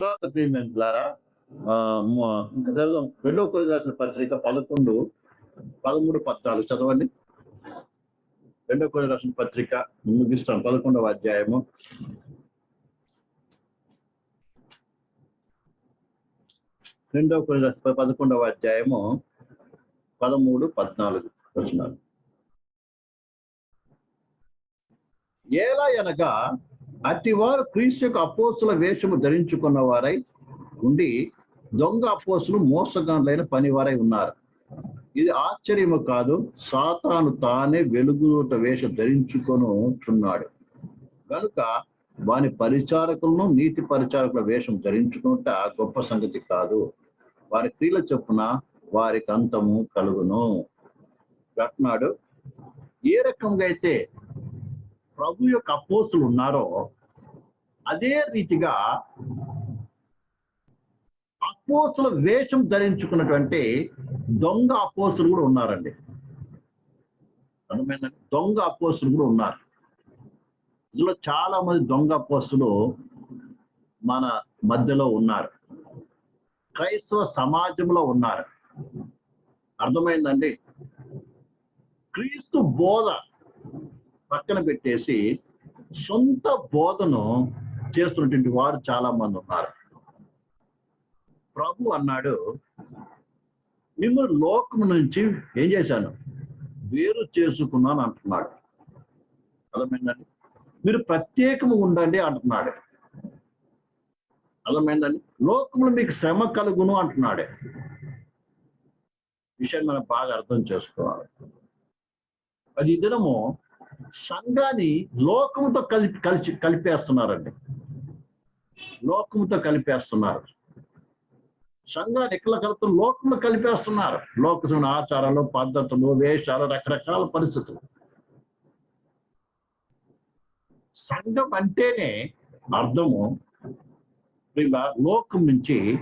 తర్వాత ద్వారా రెండో కొరింథీ రాసిన పత్రిక పదకొండు పదమూడు పత్రాలు చదవండి. రెండో కొరింథీ రాసిన పత్రిక ముగిస్తాం పదకొండవ అధ్యాయము. రెండో కొరింథీ రాసిన పదకొండవ అధ్యాయము పదమూడు పద్నాలుగు వచ్చినారు ఎలా అనగా అట్టివారు క్రీస్తు యొక్క అపోస్తుల వేషము ధరించుకున్న వారై ఉండి దొంగ అపోసులు మోసగాండ్లైన పనివారై ఉన్నారు. ఇది ఆశ్చర్యము కాదు సాతాను తానే వెలుగుట వేషం ధరించుకొనుచున్నాడు. కనుక వాని పరిచారకులను నీతి పరిచారకుల వేషం ధరించుకుంట గొప్ప సంగతి కాదు. వారి క్రియల చొప్పున వారికి అంతము కలుగును. అంటున్నాడు. ఏ రకంగా అయితే ప్రభు యొక్క అపోసులు ఉన్నారో అదే రీతిగా అపోసుల వేషం ధరించుకున్నటువంటి దొంగ అపోసులు కూడా ఉన్నారండి. అర్థమైందండి దొంగ అపోసులు కూడా ఉన్నారు. ఇందులో చాలా మంది దొంగ అపోస్తులు మన మధ్యలో ఉన్నారు. క్రైస్తవ సమాజంలో ఉన్నారు. అర్థమైందండి? క్రీస్తు బోధ పక్కన పెట్టేసి సొంత బోధను చేస్తున్నటువంటి వారు చాలా మంది ఉన్నారు. ప్రభు అన్నాడు మిమ్మల్ని లోకం నుంచి ఏం చేశాను? వేరు చేసుకున్నాను అంటున్నాడు. అర్థమైందండి? మీరు ప్రత్యేకము ఉండండి అంటున్నాడు. అర్థమైందండి? లోకంలో మీకు శ్రమ కలుగును అంటున్నాడే. విషయం మనం బాగా అర్థం చేసుకోవాలి. అది ఈ దినము సంఘాన్ని లోకముతో కలిపి కలిసి కలిపేస్తున్నారండి. లోకముతో కలిపేస్తున్నారు. సంఘాన్ని ఎక్కడ కలుపుతూ లోకంలో కలిపేస్తున్నారు. లోకమైన ఆచారాలు పద్ధతులు వేషాలు రకరకాల పరిస్థితులు. సంఘం అంటేనే అర్థము. ఇలా లోకం నుంచి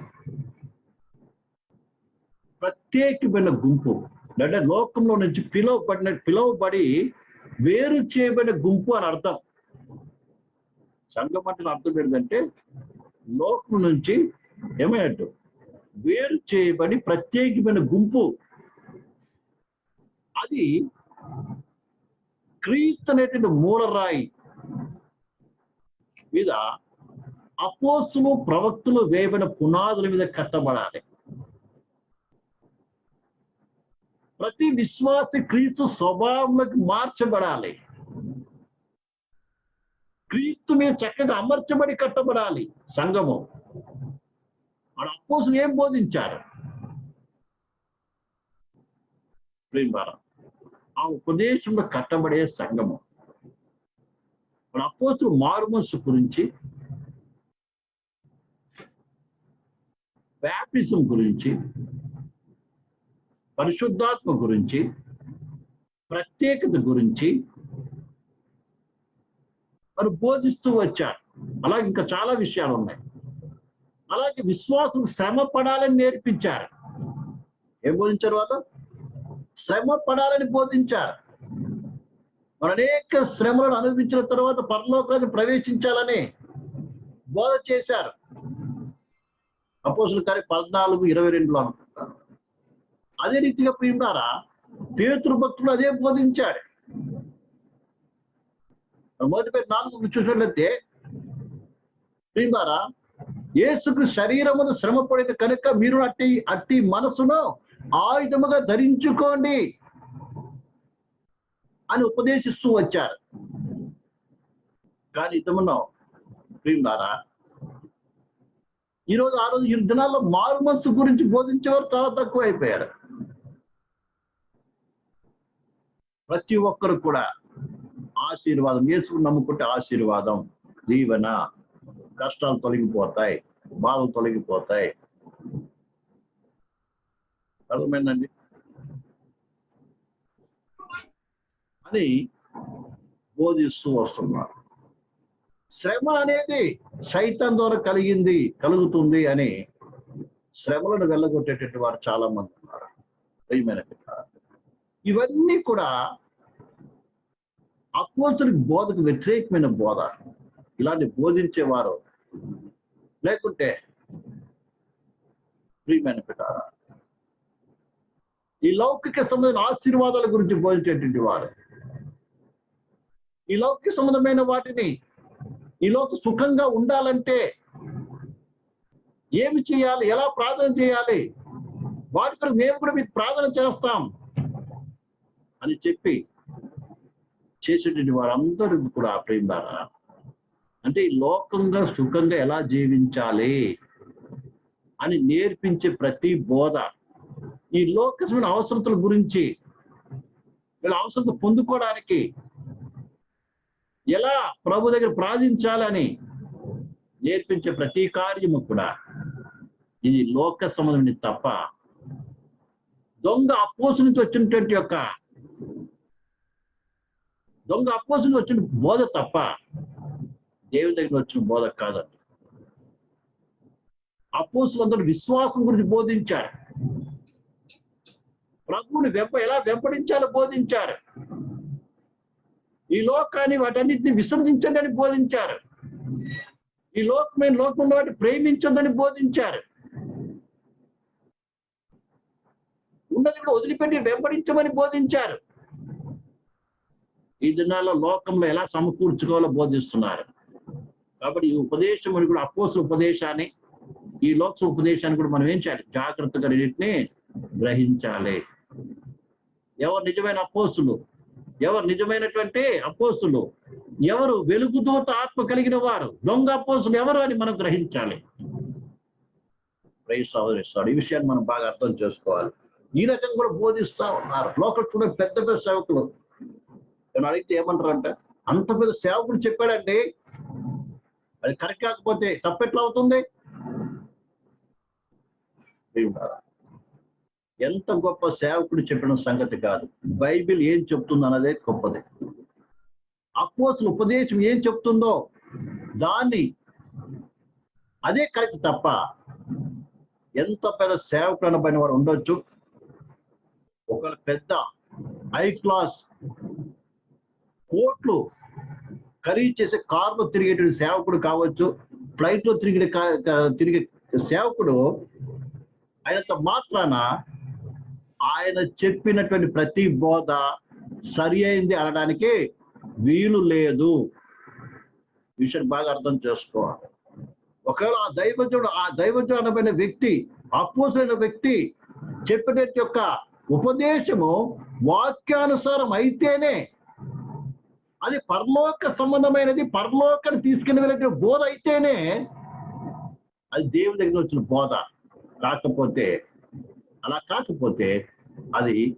ప్రత్యేకమైన గుంపు. అంటే లోకంలో నుంచి పిలువబడిన పిలువబడి వేరు చేయబడిన గుంపు అని అర్థం. సంఘం అంటే అర్థం ఏంటంటే లోకం నుంచి ఏమయ్యట్టు? వేరు చేయబడి ప్రత్యేకమైన గుంపు. అది క్రీస్తు అనేటువంటి మూలరాయి మీద అపోసులు ప్రవక్తులు వేయబడిన పునాదుల మీద కట్టబడాలి. ప్రతి విశ్వాసి క్రీస్తు స్వభావంలోకి మార్చబడాలి. క్రీస్తు మీద చక్కగా అమర్చబడి కట్టబడాలి సంఘము. మన అపోసులు ఏం బోధించారు? ఆ ఉపదేశంలో కట్టబడే సంఘము. మన అపోసులు మారుమనసు గురించి బ్యాప్టిజం గురించి పరిశుద్ధాత్మ గురించి ప్రత్యేకత గురించి మరి బోధిస్తూ వచ్చారు. అలాగే ఇంకా చాలా విషయాలు ఉన్నాయి. అలాగే విశ్వాసం శ్రమ పడాలని నేర్పించారు. ఏం బోధించారు వాళ్ళు? శ్రమ పడాలని బోధించారు. మరి అనేక శ్రమలను అనుభవించిన తర్వాత పరలోకాన్ని ప్రవేశించాలని బోధ చేశారు. అపోసులు కానీ పద్నాలుగు ఇరవై రెండులో అనుకుంటారు అదే రీతిగా ప్రియుడారా పేతురు భక్తులు అదే బోధించాడు మొదటి నాలుగు చూసినట్లయితే ప్రియుడారా యేసుకు శరీరమును శ్రమ పడిన కనుక మీరు అట్టి అట్టి మనసును ఆయుధముగా ధరించుకోండి అని ఉపదేశిస్తూ వచ్చారు. కానీ ఇతమున్నాం ప్రియుడారా ఈరోజు ఆ రోజు ఈ దినాల్లో మారు మనసు గురించి బోధించేవారు చాలా తక్కువ అయిపోయారు ప్రతి ఒక్కరు కూడా ఆశీర్వాదం యేసుకు నమ్ముకుంటే ఆశీర్వాదం దీవెన కష్టాలు తొలగిపోతాయి బాధలు తొలగిపోతాయి. అర్థమైందండి? అని బోధిస్తూ వస్తున్నారు. శ్రమ అనేది సైతం ద్వారా కలిగింది కలుగుతుంది అని శ్రమలను వెళ్ళగొట్టేటటువంటి వారు చాలా మంది ఉన్నారు. ప్రియమైన ఇవన్నీ కూడా అపోస్తుడికి బోధకు వ్యతిరేకమైన బోధ. ఇలాంటి బోధించేవారు లేకుంటే ప్రియమైన ఈ లౌకిక సంబంధమైన ఆశీర్వాదాల గురించి బోధించేటువంటి వారు. ఈ లౌకిక సంబంధమైన వాటిని ఈ లోక సుఖంగా ఉండాలంటే ఏమి చేయాలి? ఎలా ప్రార్థన చేయాలి? వాటి కొరకు మేము కూడా మీకు ప్రార్థన చేస్తాం. అని చెప్పి చేసేటువంటి వారందరూ కూడా ప్రేమ అంటే ఈ లోకంగా సుఖంగా ఎలా జీవించాలి అని నేర్పించే ప్రతి బోధ. ఈ లోకమైన అవసరతల గురించి వీళ్ళ అవసరత పొందుకోవడానికి ఎలా ప్రభు దగ్గర ప్రార్థించాలని నేర్పించే ప్రతి కార్యము కూడా ఇది లోక సంబంధం తప్ప దొంగ అపోసు నుంచి వచ్చినటువంటి యొక్క దొంగ అపోజిట్ వచ్చిన బోధ తప్ప దేవుని దగ్గర వచ్చిన బోధ కాదండి. అపోసులందరూ విశ్వాసం గురించి బోధించారు. ప్రభువుని వెంప ఎలా వెంపడించాలో బోధించారు. ఈ లోకాన్ని వాటన్నిటిని విసర్జించండి బోధించారు. ఈ లోకమైన లోకంలో వాటి ప్రేమించొద్దని బోధించారు. ఉన్నది కూడా వదిలిపెట్టి వెంబడించమని బోధించారు. ఈ దినాల్లో లోకంలో ఎలా సమకూర్చుకోవాలో బోధిస్తున్నారు. కాబట్టి ఈ ఉపదేశం అని కూడా అపోస ఉపదేశాన్ని ఈ లోక ఉపదేశాన్ని కూడా మనం ఏం చేయాలి? జాగ్రత్తగా రెండింటిని గ్రహించాలి. ఎవరు నిజమైన అపోసులు ఎవరు నిజమైనటువంటి అపోసులు ఎవరు వెలుగుదూత ఆత్మ కలిగిన వారు? దొంగ అపోసులు ఎవరు అని మనం గ్రహించాలి. ప్రైజ్ ఈ విషయాన్ని మనం బాగా అర్థం చేసుకోవాలి. ఈ రకంగా కూడా బోధిస్తా ఉన్నారు. లోకల్ చూడ పెద్ద పెద్ద సేవకులు. నేను అడిగితే ఏమంటారంటే అంత పెద్ద సేవకుడు చెప్పాడండి. అది కరెక్ట్ కాకపోతే తప్పెట్లా అవుతుంది? ఎంత గొప్ప సేవకుడు చెప్పిన సంగతి కాదు. బైబిల్ ఏం చెప్తుంది అన్నదే గొప్పది. అపోసలు ఉపదేశం ఏం చెప్తుందో దాన్ని అదే కరెక్ట్ తప్ప ఎంత పెద్ద సేవకుడు అనబడిన వారు ఉండొచ్చు? ఒక పెద్ద హై క్లాస్ కోట్లు ఖరీదు చేసే కార్లో తిరిగేటువంటి సేవకుడు కావచ్చు ఫ్లైట్లో తిరిగే తిరిగే సేవకుడు ఆయనంత మాత్రాన ఆయన చెప్పినటువంటి ప్రతి బోధ సరి అయింది అనడానికి వీలు లేదు. విషయం విషయాన్ని బాగా అర్థం చేసుకోవాలి. ఒకవేళ ఆ దైవజుడు ఆ దైవజుడు అనబడిన వ్యక్తి అపోసైన వ్యక్తి చెప్పినట్టు యొక్క ఉపదేశము వాక్యానుసారం అయితేనే అది పరలోక సంబంధమైనది పరలోకాన్ని తీసుకుని వెళ్ళే బోధ అయితేనే అది దేవుని దగ్గర వచ్చిన బోధ. కాకపోతే అలా కాకపోతే అది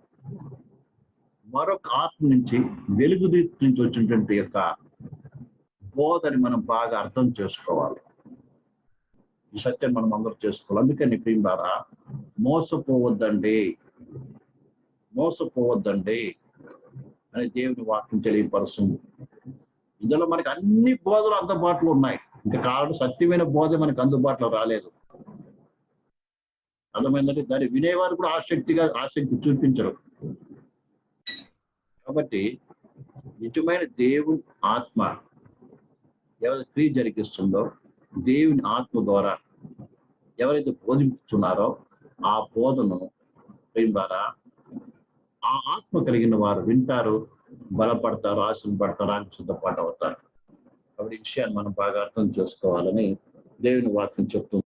మరొక ఆత్మ నుంచి వెలుగు నుంచి వచ్చినటువంటి యొక్క బోధని మనం బాగా అర్థం చేసుకోవాలి. ఈ సత్యం మనం అందరూ చేసుకోవాలి. అందుకని ప్రియం ద్వారా మోసపోవద్దండి. మోసపోవద్దండి. అని దేవుని వాక్యం తెలియపరుస్తుంది. ఇందులో మనకి అన్ని బోధలు అందుబాటులో ఉన్నాయి. ఇంకా కాదు సత్యమైన బోధ మనకు అందుబాటులో రాలేదు. అర్థమైందంటే దాన్ని వినేవారు కూడా ఆసక్తిగా ఆసక్తి చూపించరు. కాబట్టి నిజమైన దేవుని ఆత్మ ఎవరి క్రియ జరిగిస్తుందో దేవుని ఆత్మ ద్వారా ఎవరైతే బోధించుతున్నారో ఆ బోధను ద్వారా ఆ ఆత్మ కలిగిన వారు వింటారు బలపడతారు ఆశపడతారు అని పాట అవుతారు. అవి ఈ విషయాన్ని మనం బాగా అర్థం చేసుకోవాలని దేవుని వాక్యం చెప్తుంది.